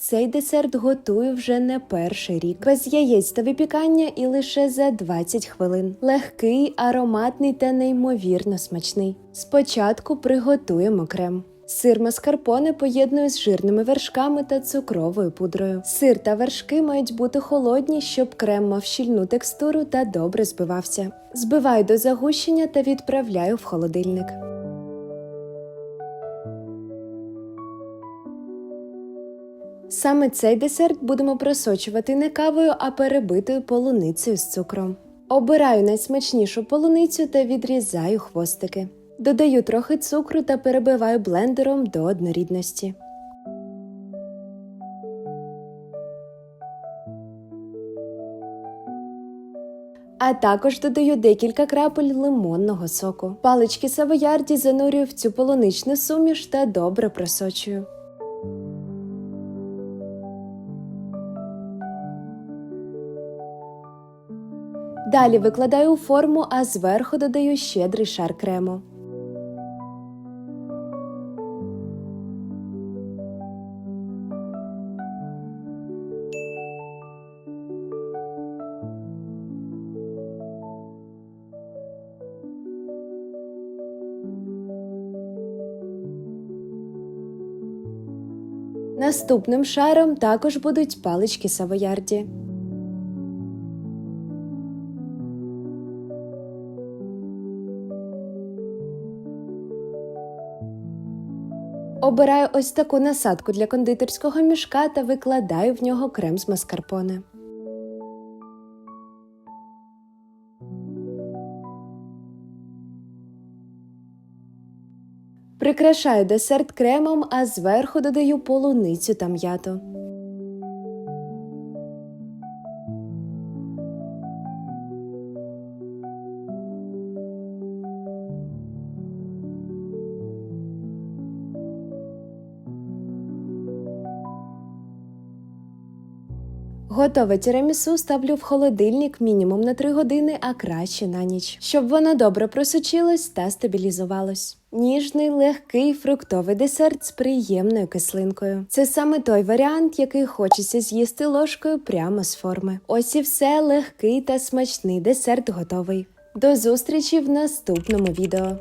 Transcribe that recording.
цей десерт готую вже не перший рік. Без яєць та випікання і лише за 20 хвилин. Легкий, ароматний та неймовірно смачний. Спочатку приготуємо крем. Сир маскарпоне поєдную з жирними вершками та цукровою пудрою. Сир та вершки мають бути холодні, щоб крем мав щільну текстуру та добре збивався. Збиваю до загущення та відправляю в холодильник. Саме цей десерт будемо просочувати не кавою, а перебитою полуницею з цукром. Обираю найсмачнішу полуницю та відрізаю хвостики. Додаю трохи цукру та перебиваю блендером до однорідності. А також додаю декілька крапель лимонного соку. Палички савоярді занурюю в цю полуничну суміш та добре просочую. Далі викладаю у форму, а зверху додаю щедрий шар крему. Наступним шаром також будуть палички савоярді. Обираю ось таку насадку для кондитерського мішка та викладаю в нього крем з маскарпоне. Прикрашаю десерт кремом, а зверху додаю полуницю та м'яту. Готове тірамісу ставлю в холодильник мінімум на 3 години, а краще на ніч, щоб воно добре просочилось та стабілізувалось. Ніжний, легкий фруктовий десерт з приємною кислинкою. Це саме той варіант, який хочеться з'їсти ложкою прямо з форми. Ось і все легкий та смачний десерт готовий. До зустрічі в наступному відео.